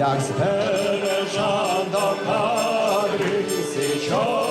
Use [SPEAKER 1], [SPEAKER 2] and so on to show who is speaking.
[SPEAKER 1] як збережав до кадри січок.